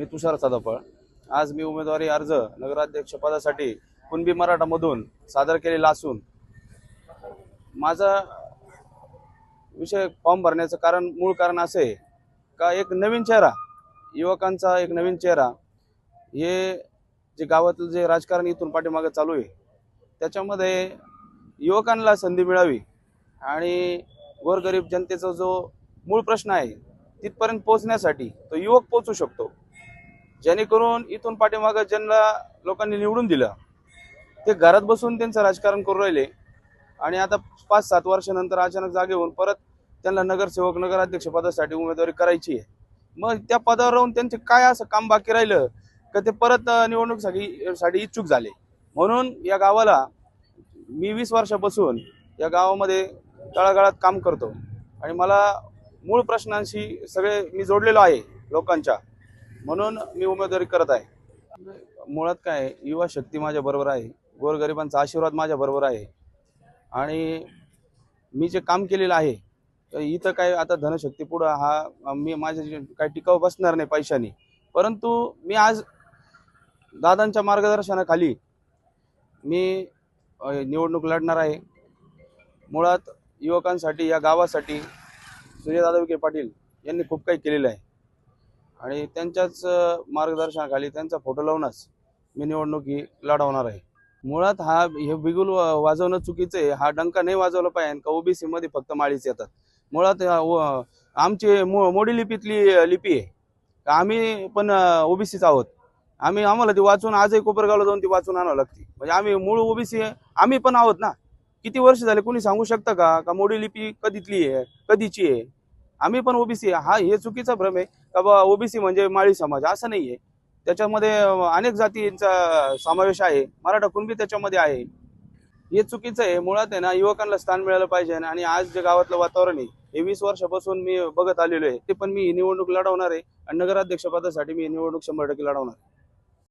मी तुषार सदाफळ आज मी उमेदवारी अर्ज नगराध्यक्षपदासाठी कुणबी मराठामधून सादर केलेला असून माझा विषय फॉर्म भरण्याचं कारण मूळ कारण असे आहे का एक नवीन चेहरा युवकांचा एक नवीन चेहरा हे जे गावातलं जे राजकारण इथून पाठीमागे चालू आहे त्याच्यामध्ये युवकांना संधी मिळावी आणि गोरगरीब जनतेचा जो मूळ प्रश्न आहे तिथपर्यंत पोहोचण्यासाठी तो युवक पोचू शकतो. जेणेकरून इथून पाठीमागं ज्यांना लोकांनी निवडून दिलं ते घरात बसून त्यांचं राजकारण करू राहिले. आणि आता पाच सात वर्षानंतर अचानक जागे होऊन परत त्यांना नगरसेवक नगराध्यक्ष पदासाठी उमेदवारी करायची आहे. मग त्या पदावर राहून त्यांचे काय असं काम बाकी राहिलं का ते परत निवडणुकीसाठी साठी इच्छुक झाले? म्हणून या गावाला मी वीस वर्षापासून या गावामध्ये तळागाळात काम करतो. आणि मला मूळ प्रश्नांशी सगळे मी जोडलेलो आहे लोकांच्या. म्हणून मी उमेदवारी करत आहे. मुळात काय आहे, युवा शक्ती माझ्या बरोबर आहे गोरगरिबांचा आशीर्वाद माझ्या बरोबर आहे. आणि मी जे काम केलेलं आहे तर इथं काय आता धनशक्ती पुढं हा मी माझ्या काय काही टिकाव बसणार नाही पैशाने. परंतु मी आज दादांच्या मार्गदर्शनाखाली मी निवडणूक लढणार आहे. मुळात युवकांसाठी या गावासाठी सूर्यदादा विखे पाटील यांनी खूप काही केलेलं आहे. आणि त्यांच्याच मार्गदर्शनाखाली त्यांचा फोटो लावूनच मी निवडणूक ही लढवणार आहे. मुळात हा हे बिगुल वाजवणं चुकीचं आहे. हा डंका नाही वाजवला पाहिजे. का ओबीसी मध्ये फक्त माळीच येतात. मुळात आमची मोडी लिपीतली लिपी आहे. का आम्ही पण ओबीसीच आहोत. आम्ही आम्हाला ती वाचून आजही कोपरगावला जाऊन ती वाचून आणावं लागते. म्हणजे आम्ही मूळ ओबीसी आम्ही पण आहोत ना. किती वर्ष झाले कोणी सांगू शकता का? का मोडी लिपी कधीतली आहे? कधीची आहे? आम्ही पण ओबीसी हा हे चुकीचा भ्रम आहे. का बा ओबीसी म्हणजे माळी समाज असं नाहीये. त्याच्यामध्ये अनेक जातींचा समावेश आहे. मराठा कुणबी त्याच्यामध्ये आहे. हे चुकीचं आहे. मुळात आहे ना युवकांना स्थान मिळालं पाहिजे आणि आज जे गावातलं वातावरण आहे हे वीस वर्षापासून मी बघत आलेलो आहे. ते पण मी ही निवडणूक लढवणार आहे. आणि नगराध्यक्षपदासाठी मी ही निवडणूक शंभर टक्के लढवणार आहे.